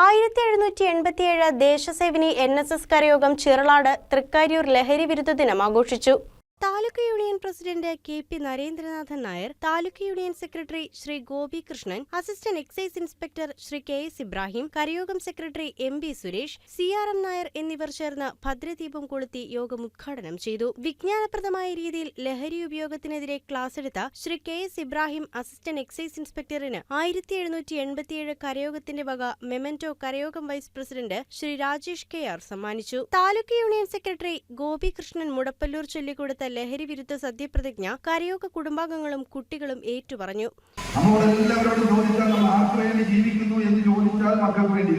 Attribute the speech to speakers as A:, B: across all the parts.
A: ആയിരത്തി എഴുന്നൂറ്റി എൺപത്തിയേഴ് ദേശസേവിനി എൻ എസ് എസ് കരയോഗം ചിറളാട് തൃക്കാര്യൂർ ലഹരി വിരുദ്ധ ദിനം ആഘോഷിച്ചു. Taluk union president K P Narendranathan Nair taluk union secretary Shri Gopikrishnan assistant excise inspector Shri K S Ibrahim കരയോഗം secretary M B Suresh C R M Nair എന്നിവർ ചേർന്ന് ഭദ്രദീപം കൊളുത്തി യോഗം ഉദ്ഘാടനം ചെയ്തു. വിജ്ഞാനപ്രദമായ രീതിയിൽ ലഹരി ഉപയോഗത്തിനെതിരെ ക്ലാസ് എടുത്ത Shri K S Ibrahim assistant excise ഇൻസ്പെക്ടറിന് ആയിരത്തി എഴുന്നൂറ്റി എൺപത്തിയേഴ് കരയോഗത്തിന്റെ വക memento കരയോഗം vice president Shri Rajesh K R സമ്മാനിച്ചു. താലൂക്ക് യൂണിയൻ സെക്രട്ടറി ഗോപികൃഷ്ണൻ മുടപ്പല്ലൂർ ചൊല്ലിക്കൊടുത്ത ലഹരി വിരുദ്ധ സത്യപ്രതിജ്ഞ കരയോഗ കുടുംബാംഗങ്ങളും കുട്ടികളും ഏറ്റുപറഞ്ഞു.
B: നമ്മളോട് എല്ലാവരോടും ചോദിച്ചാൽ നമ്മൾ ആർക്ക് ജീവിക്കുന്നു എന്ന് ചോദിച്ചാൽ മക്കൾക്ക് വേണ്ടി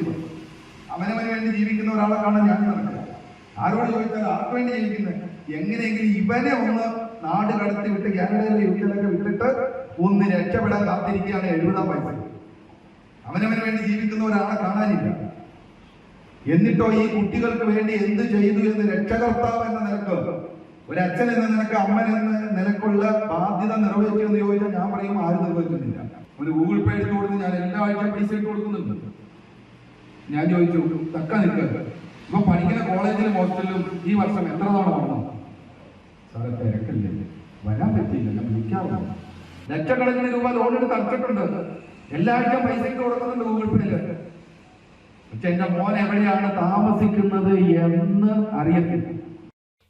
B: അവനവന് വേണ്ടി ജീവിക്കുന്ന ഒരാളെ കാണാൻ ഞാൻ നടക്കുക ആരോട് ചോദിച്ചാൽ ആർക്ക് വേണ്ടി ജീവിക്കുന്നത്? എങ്ങനെയെങ്കിലും ഇവനെ ഒന്ന് നാട് കടത്തി വിട്ട് കാനഡയിലെ യുദ്ധത്തിലൊക്കെ വിട്ടിട്ട് ഒന്ന് രക്ഷപ്പെടാൻ കാത്തിരിക്കുകയാണ് എഴുപതാം വയസ്സിൽ. അവനവന് വേണ്ടി ജീവിക്കുന്ന ഒരാളെ കാണാനില്ല. എന്നിട്ടോ ഈ കുട്ടികൾക്ക് വേണ്ടി എന്ത് ചെയ്തു എന്ന് രക്ഷകർത്താവ് എന്ന നിലയ്ക്ക് ഒരച്ഛൻ എന്ന നിനക്ക് അമ്മൻ എന്ന നിനക്കുള്ള ബാധ്യത നിറവേറ്റി എന്ന് ചോദിച്ചാൽ ഞാൻ പറയും ആരും നിർവഹിക്കുന്നില്ല. ഒരു ഗൂഗിൾ പേ എടുത്തു കൊടുത്ത് ഞാൻ എല്ലാ ആഴ്ച പൈസ ഇട്ട് കൊടുക്കുന്നുണ്ട്. ഞാൻ ചോദിച്ചു തക്ക നിൽക്കുക ഇപ്പൊ പഠിക്കുന്ന കോളേജിലും ഹോസ്റ്റലിലും ഈ വർഷം എത്ര തവണ വന്നു സാറെ തിരക്കല്ലേ? വരാൻ പറ്റിയില്ല വിളിക്കാറില്ല ലക്ഷക്കണക്കിന് രൂപ ലോൺ എടുത്ത് അടച്ചിട്ടുണ്ട്. എല്ലാ ആഴ്ച പൈസ ഇട്ട് കൊടുക്കുന്നുണ്ട് ഗൂഗിൾ പേയിൽ പക്ഷെ എന്റെ മോൻ എവിടെയാണ് താമസിക്കുന്നത് എന്ന് അറിയത്തില്ല.